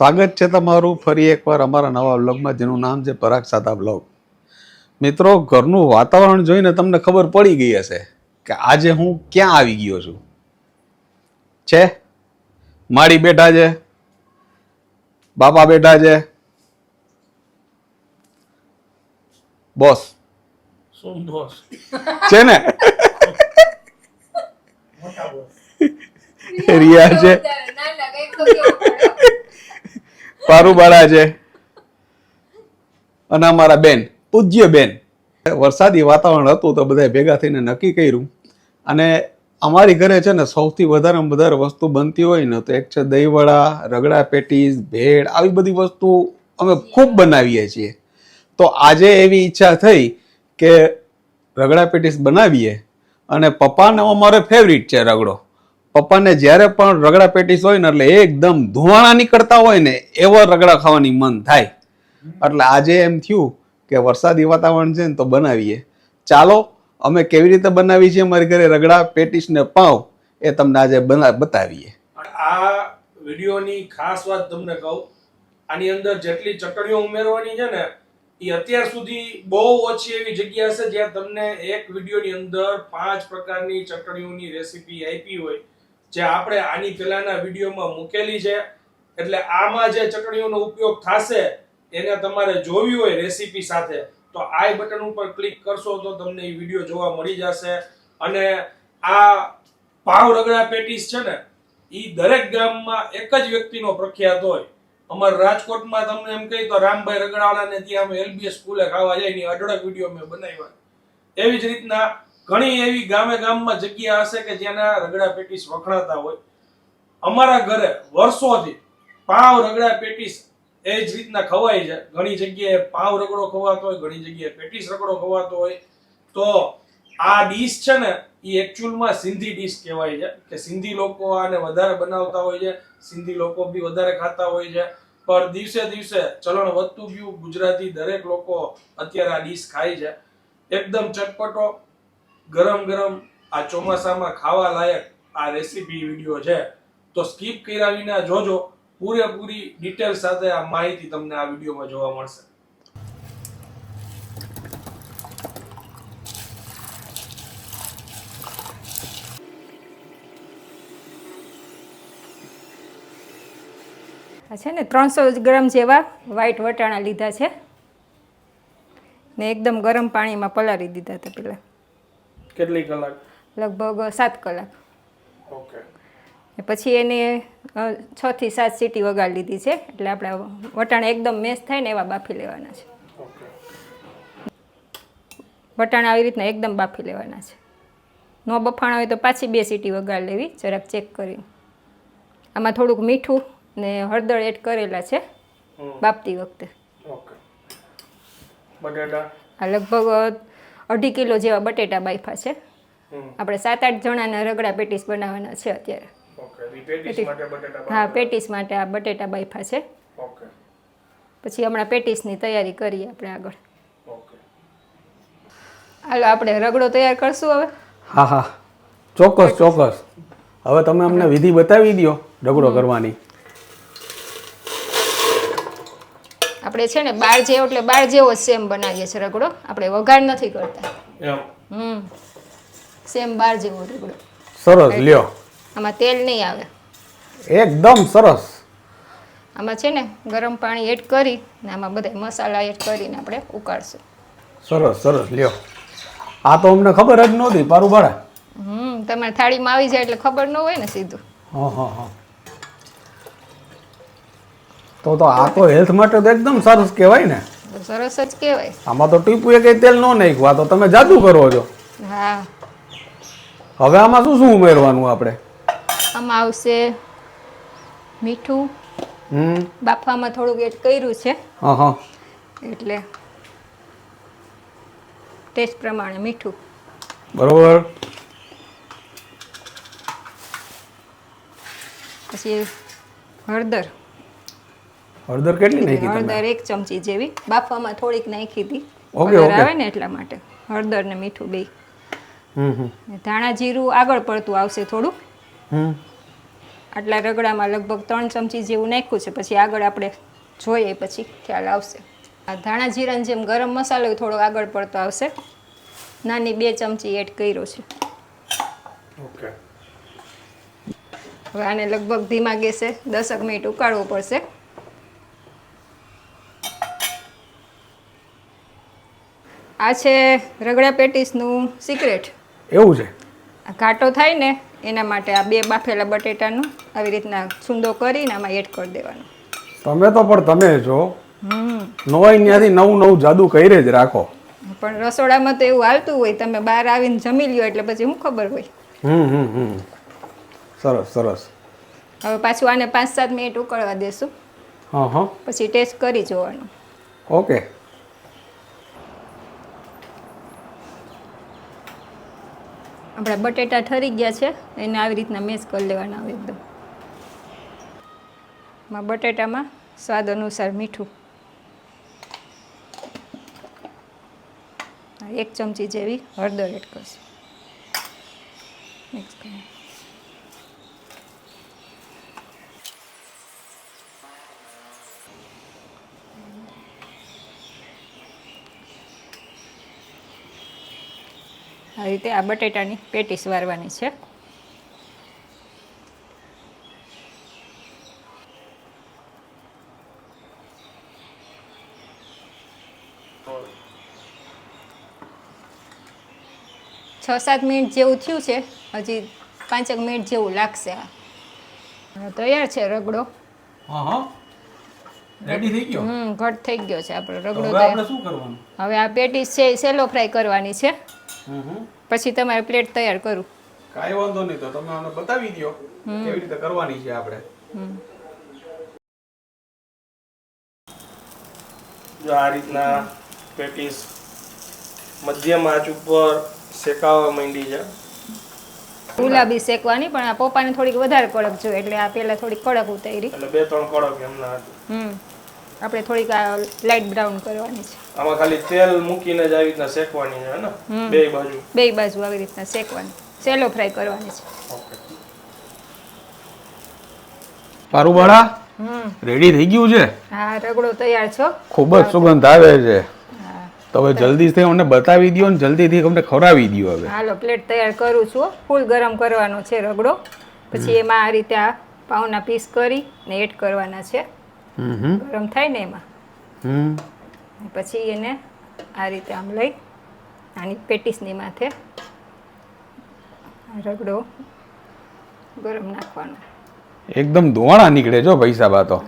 સ્વાગત છે તમારું ફરી એકવાર અમારા નવા બ્લોગમાં જેનું નામ છે પરાગ સાદા બ્લોગ મિત્રો ઘરનું વાતાવરણ જોઈને તમને ખબર પડી ગઈ હશે કે આજે હું ક્યાં આવી ગયો છું. છે? માડી બેઠા છે? બાપા બેઠા છે? બોસ. શું બોસ? છે ને? રિયા છે. પારુબાળા છે. અને અમારા બેન, પૂજ્ય બેન. વરસાદી વાતાવરણ હતું તો બધા ભેગા થઈને નક્કી કર્યું. અને અમારી ઘરે છે ને સૌથી વધારે વધારે વસ્તુ બનતી હોય ને તો એક છે દહીંવડા, રગડા પેટીસ, ભેળ, આવી બધી વસ્તુ અમે ખૂબ બનાવીએ છીએ. તો આજે એવી ઈચ્છા થઈ કે રગડા પેટીસ બનાવીએ અને પપ્પાને અમારો ફેવરિટ છે રગડો. પપ્પાને જ્યારે પણ રગડા પેટીસ હોય ને એટલે એકદમ ધુવાણા નીકળતા હોય ને એવા રગડા ખાવાની મન થાય. એટલે આજે એમ થયું કે વરસાદી વાતાવરણ છે ને તો બનાવીએ. ચાલો, અમે કેવી રીતે બનાવી છીએ અમારી ઘરે રગડા પેટીસ ને પાવ એ તમને આજે બના, બતાવીએ. આ વિડીયોની ખાસ વાત તમને કહું, આની અંદર જેટલી ચટણીઓ ઉમેરવાની છે ને, એ અત્યાર સુધી બહુ ઓછી એવી જગ્યા હશે જ્યાં તમને એક વિડીયોની અંદર પાંચ પ્રકારની ચટણીઓની રેસીપી આપી હોય. જે આપણે આની પહેલાના વિડીયોમાં મૂકેલી છે. એટલે આમાં જે ચટણીઓનો ઉપયોગ થશે, એને તમારે જોવી હોય રેસીપી સાથે, તો આઈ બટન ઉપર ક્લિક કરશો તો તમને એ વીડિયો જોવા મળી જશે. અને આ પાવ રગડા પેટીસ છે ને એ દરેક ગામમાં એક જ વ્યક્તિનો પ્રખ્યાત હોય. અમારા રાજકોટમાં તમને એમ કહી તો રામભાઈ રગડાવાળાને ત્યાં અમે એલબીએસ સ્કૂલે ખાવા જાય એની અઢળક વીડિયો મેં બનાવ્યા. એવી જ રીતના ઘણી એવી ગામે ગામમાં જગ્યા હશે કે જેના રગડા પેટીસ વખણાતા હોય. અમારા ઘરે વર્ષોથી પાવ રગડા પેટીસ એ જ રીતના ખવાય છે. ઘણી જગ્યાએ પાવ રગડો ખવાતો હોય, ઘણી જગ્યાએ પેટીસ રગડો ખવાતો હોય. તો આ ડીશ છે ને એ એકચ્યુઅલમાં સિંધી ડીશ કહેવાય છે કે સિંધી લોકો આને વધારે બનાવતા હોય છે, સિંધી લોકો બી વધારે ખાતા હોય છે. પણ દિવસે દિવસે ચલણ વધતું ગયું, ગુજરાતી દરેક લોકો અત્યારે આ ડીશ ખાય છે. એકદમ ચટપટો ગરમ ગરમ આ ચોમાસામાં ખાવા લાયક આ રેસીપી વીડિયો છે. તો સ્કીપ કર્યા વિના જોજો. પૂરેપૂરી ડિટેલ સાથે આ માહિતી તમને આ વિડીયોમાં જોવા મળશે. છે ને ત્રણસો ગ્રામ જેવા વ્હાઈટ વટાણા લીધા છે. ને એકદમ ગરમ પાણીમાં પલાળી દીધા હતા પહેલાં. કેટલી કલાક? લગભગ સાત કલાક. ઓકે. પછી એને છ થી સાત સીટી વગાડી લીધી છે. એટલે આપણે વટાણા એકદમ મેશ થાય ને એવા બાફી લેવાના છે. વટાણા આવી રીતના એકદમ બાફી લેવાના છે. ન બફાણા હોય તો પાછી બે સીટી વગાડી લેવી જરાક ચેક કરીને. આમાં થોડુંક મીઠું ને હળદર એડ કરેલા છે. બાફતી વખતે. આ લગભગ અઢી કિલો જેવા બટેટા બાફા છે. આપણે સાત આઠ જણાના રગડા પેટીસ બનાવવાના છે અત્યારે. ઓકે રિપેટિસ માટે બટાટા હા પેટીસ માટે આ બટેટા બાફા છે. પછી હમણાં પેટીસની તૈયારી કરીએ આપણે આગળ. હાલો આપણે રગડો તૈયાર કરશું હવે. હા હા. ચોક્કસ ચોક્કસ. હવે તમે અમને વિધિ બતાવી દો રગડો કરવાની. આપણે છે ને બાર જેવો એટલે બાર જેવો સેમ બનાવીએ છીએ રગડો. આપણે વઘાર નથી કરતા. હમ. સેમ બાર જેવો રગડો. સરસ લ્યો. આમાં તેલ નહીં આવે. એકદમ સરસ. આમાં છે ને ગરમ પાણી એડ કરી ને આમાં બધા મસાલા એડ કરીને આપણે ઉકાળશું. સરસ સરસ લ્યો. આ તો અમને ખબર જ નહોતી પારુબાળા હમ તમારે થાળીમાં આવી જાય એટલે ખબર ન હોય ને સીધું. હા હા હા. તો તો આ તો હેલ્થ માટે તો એકદમ સરસ કહેવાય ને. સરસ જ કહેવાય. આમાં તો ટીપુએ કઈ તેલ ન નાખ્યું આ તો તમે જાદુ કરો છો. હા. હવે આમાં શું શું ઉમેરવાનું આપણે? આમાં આવશે મીઠું. હમ. બાફવામાં થોડુંક એડ કર્યું છે. હા હા. એટલે ટેસ્ટ પ્રમાણે મીઠું. બરોબર. પછી હળદર. હળદર કેટલી નાખી હળદર એક ચમચી જેવી. બાફવામાં થોડીક નાખી હતી ઓકે, ઓકે. આવે ને એટલા માટે. હળદર ને મીઠું બે. ધાણા જીરું આગળ પડતું આવશે થોડું. આટલા રગડામાં લગભગ ત્રણ ચમચી જેવું નાખ્યું છે. પછી આગળ આપણે જોઈએ પછી ખ્યાલ આવશે. આ ધાણા જીરાની જેમ ગરમ મસાલો થોડો આગળ પડતો આવશે. નાની બે ચમચી એડ કર્યો છે. ઓકે. હવે આને લગભગ ધીમા ગેસે દસક મિનિટ ઉકાળવો પડશે. આ છે રગડા પેટીસનું સિક્રેટ એવું છે? આ ઘાટો થાય ને એના માટે આ બે બાફેલા બટેટાનું આવી રીતના છૂંદો કરીને આમાં એડ કરી દેવાનું. તમે તો પણ તમે હમ. નવાઈ ત્યાંથી નવું નવું જાદુ કરી જ રાખો. પણ રસોડામાં તો એવું હાલતું હોય તમે બહાર આવીને જમી લ્યો એટલે પછી શું ખબર હોય? હમ હમ હમ. સરસ સરસ. હવે પાછું આને પાંચ સાત મિનિટ ઉકળવા દેશું. હા હા. પછી ટેસ્ટ કરી જોવાનું. ઓકે. આપણા બટેટા ઠરી ગયા છે, એને આવી રીતના મેશ કરી લેવાના આવે એકદમ. બટેટામાં સ્વાદ અનુસાર મીઠું. એક ચમચી જેવી હળદર એડ કરશું. મિક્સ કરી આ રીતે આ બટેટાની પેટીસ વારવાની છે. છ સાત મિનિટ જેવું થયું છે. હજી પાંચેક મિનિટ જેવું લાગશે. તૈયાર છે રગડો. રેડી થઈ ગયો? હમ ઘટ થઈ ગયો છે આપણો રગડો હવે આ પેટીસ છે એ સેલો ફ્રાય કરવાની છે. પછી તમારે પ્લેટ તૈયાર કરું. કાંઈ વાંધો નહીં તો તમે અમને બતાવી દો કેવી રીતે કરવાની છે આપણે. જો આ રીતના પેટીસ મધ્યમ આંચ ઉપર શેકાવા માંડી છે. ગુલાબી શેકવાની પણ આ પપ્પાને થોડીક વધારે કડક જોઈએ એટલે આ પહેલા થોડીક કડક ઉતારી. એટલે બે ત્રણ કડક એમના હતી હમ. આપણે થોડીક આ લાઇટ બ્રાઉન કરવાની છે. આમાં ખાલી તેલ મૂકીને જ આવી રીતના શેકવાની છે ને? બે બાજુ. બે બાજુ આવી રીતના શેકવાની. સેલો ફ્રાય કરવાની છે. પારુ બાળા રેડી થઈ ગયું છે? હા રગડો તૈયાર છો? ખૂબ જ સુગંધ આવે છે. તમે જલ્દીથી અમને બતાવી દો ને જલ્દીથી અમને ખવડાવી દો હવે. હાલો પ્લેટ તૈયાર કરું છું. ફૂલ ગરમ કરવાનો છે રગડો. પછી એમાં આ રીતે આ પાઉના પીસ કરી ને એડ કરવાના છે. ગરમ થાય ને એમાં. પછી એને આ રીતે આમ લઈ આની પેટીસની માથે રગડો ગરમ નાખવાનો. એકદમ ધોવાણા નીકળે જો પૈસા બા તો.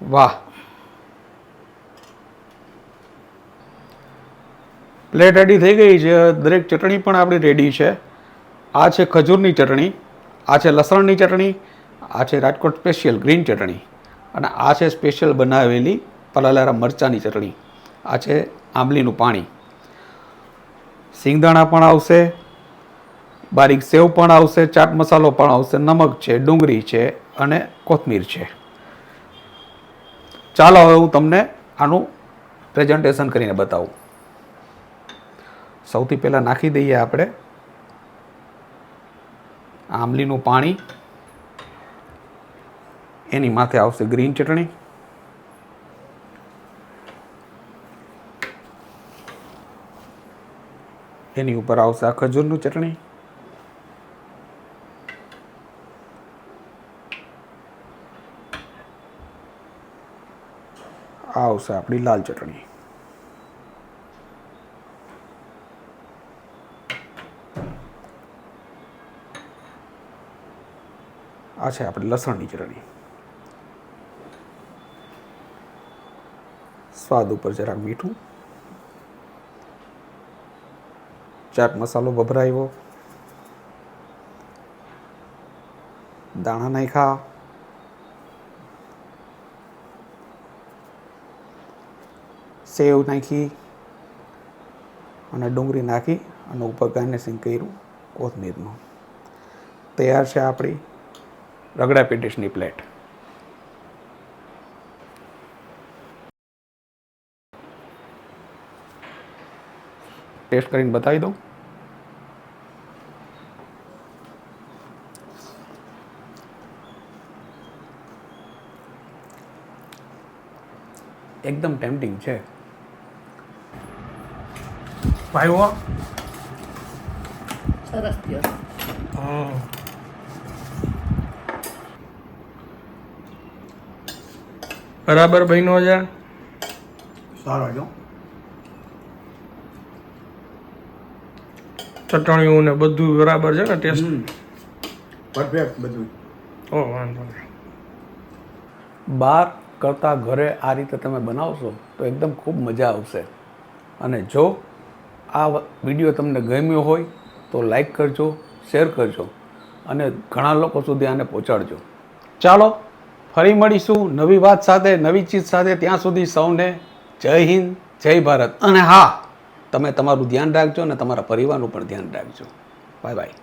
વાહ. પ્લેટ રેડી થઈ ગઈ છે. દરેક ચટણી પણ આપણી રેડી છે. આ છે ખજૂરની ચટણી. આ છે લસણની ચટણી, આ છે રાજકોટ સ્પેશિયલ ગ્રીન ચટણી અને આ છે સ્પેશિયલ બનાવેલી પલાલારા મરચાંની ચટણી. આ છે આંબલીનું પાણી. સિંગદાણા પણ આવશે, બારીક સેવ પણ આવશે, ચાટ મસાલો પણ આવશે, નમક છે, ડુંગળી છે અને કોથમીર છે. ચાલો હવે હું તમને આનું પ્રેઝન્ટેશન કરીને બતાવું. સૌથી પહેલાં નાખી દઈએ આપણે આંબલીનું પાણી. એની માથે આવશે ગ્રીન ચટણી. એની ઉપર આવશે આ ખજૂરનું ચટણી. આવશે આપણી લાલ ચટણી. આ છે આપણે લસણની ચટણી. સ્વાદ ઉપર જરાક મીઠું. ચાટ મસાલો ભભરાયો. દાણા નાખ્યા. સેવ નાખી અને ડુંગળી નાખી અને ઉપર ગાર્નિશિંગ કર્યું કોથમીરનું. તૈયાર છે આપણી રગડા પેટીસની પ્લેટ. ટેસ્ટ કરીને બતાવી દઉં. એકદમ ટેમ્પટિંગ છે. ભાઈ સરસ થયો. બરાબર ભાઈનો છે સારો જો ચટણીઓ ને બધું બરાબર છે ને ટેસ્ટ પરફેક્ટ બધું. ઓ વાંધો નહીં. બહાર કરતાં ઘરે આ રીતે તમે બનાવશો તો એકદમ ખૂબ મજા આવશે. અને જો આ વીડિયો તમને ગમ્યો હોય તો લાઈક કરજો શેર કરજો અને ઘણા લોકો સુધી આને પહોંચાડજો. ચાલો. ફરી મળીશું નવી વાત સાથે નવી ચીજ સાથે. ત્યાં સુધી સૌને જય હિન્દ જય ભારત. અને હા તમે તમારું ધ્યાન રાખજો અને તમારા પરિવારનું પણ ધ્યાન રાખજો. Bye bye.